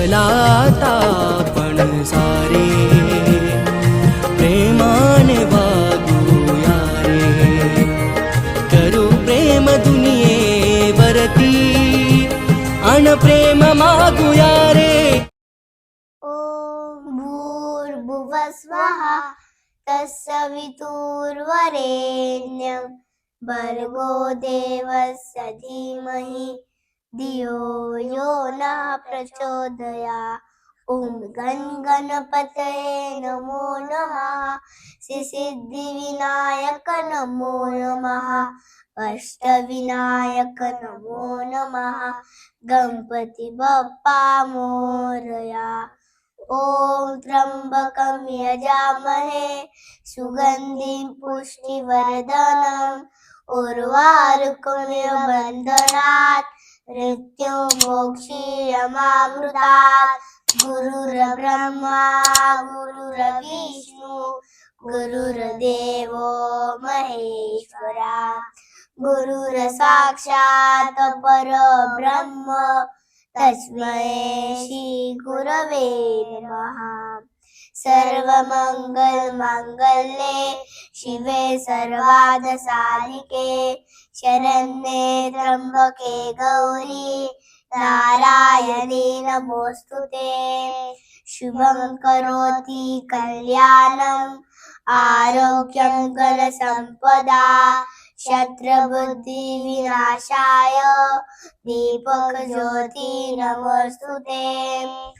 चला आता आपण सारे। प्रेमाने वागूया रे करू प्रेम दुनियेवरती अन प्रेम मागूया रे ॐ भूर्भुवस्वः तत्सवितुर्वरेण्यं भर्गो देवस्य धीमहि धियो यो न प्रचोदया। ॐ गण गणपतये नमो नमः। सिद्धिविनायक नमो नमः। अष्टविनायक नमो नमः। गणपती बप्पा मोरया। ॐ त्र्यम्बकं यजामहे। सुगन्धिं पुष्टिवर्धनम् उर्वारुकमिव बन्धनात् मृत्युमोक्षीयमामृतात् गुरुर्ब्रह्मा गुरुर्विष्णु गुरुर्देवो महेश्वरा। गुरुर्साक्षात् परब्रह्म तस्मै श्रीगुरवे नमः। सर्वमङ्गलमाङ्गल्ये शिवे सर्वादसाधिके शरण्ये त्र्यम्बके गौरी नारायणे नमोऽस्तु ते। शुभं करोति कल्याणम्, आरोग्यं गणसम्पदा शत्रुबुद्धिविनाशाय। दीपकज्योति नमोऽस्तु ते।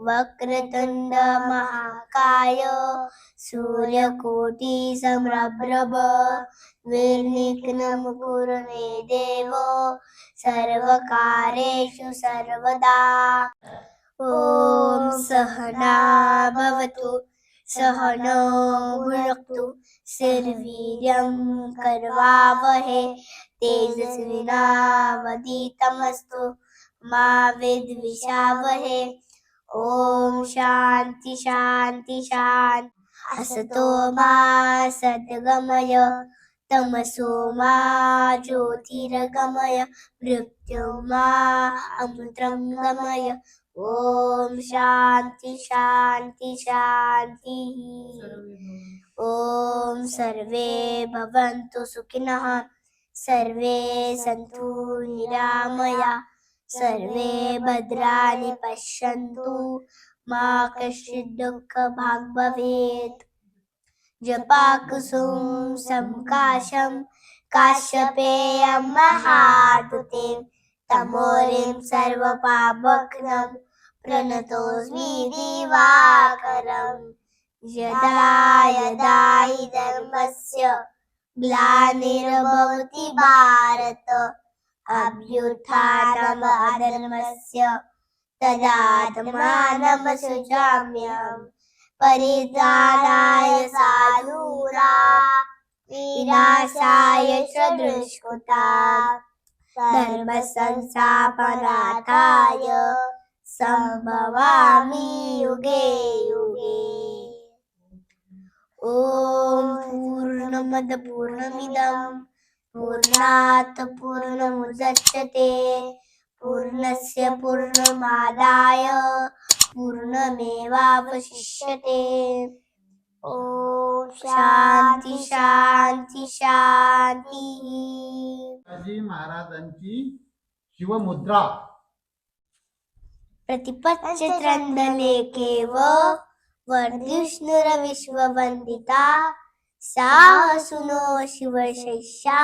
वक्रतुण्ड महाकाय सूर्यकोटि समप्रभ निर्विघ्नं कुरु मे देव, सर्वकारेषु सर्वदा। ॐ सहना भवतु, सहनो भुनक्तु सर्वीर्यं करवावहे, तेजस्विनावधीतमस्तु, मा विद्विषावहे। ॐ शांति शान्ति शान्ति असतो मा सद्गमय, तमसो मा मृत्युमा अमृतं गमय ॐ शांति शान्ति शांति। ॐ सर्वे भवन्तु सुखिनः, सर्वे सन्तु निरामया। सर्वे भद्राणि पश्यन्तु, मा कश्चित् दुःखभाग् भवेत् जपाकुसुं सम्काशं, काश्यपेयं महातुतिं तमोरिं सर्वपापघ्नं, प्रणतोऽस्मि दिवाकरम् यदा यदा हि धर्मस्य ग्लानिर्भवति भारत अभ्युत्थानम् अधर्मस्य तदात्मानं सृजाम्यहम् परित्राणाय साधूरा विनाशाय च दुष्कृता धर्मसंस्थापनाथाय सम्भवामि युगे युगे। ॐ पूर्णमद पूर्णमिदम् पूर्णात् पूर्णमुदच्यते। पूर्णस्य पूर्णमादाय पूर्णमेवावशिष्यते। ॐ शान्ति शान्ति शान्तिः। शिवाजी महाराजांची शिवमुद्रा। प्रतिपच्चित्रन्दलेखेव वर्धिष्णुरविश्ववन्दिता सा सुनो शिवशैष्या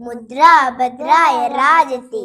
मुद्रा भद्राय राजते।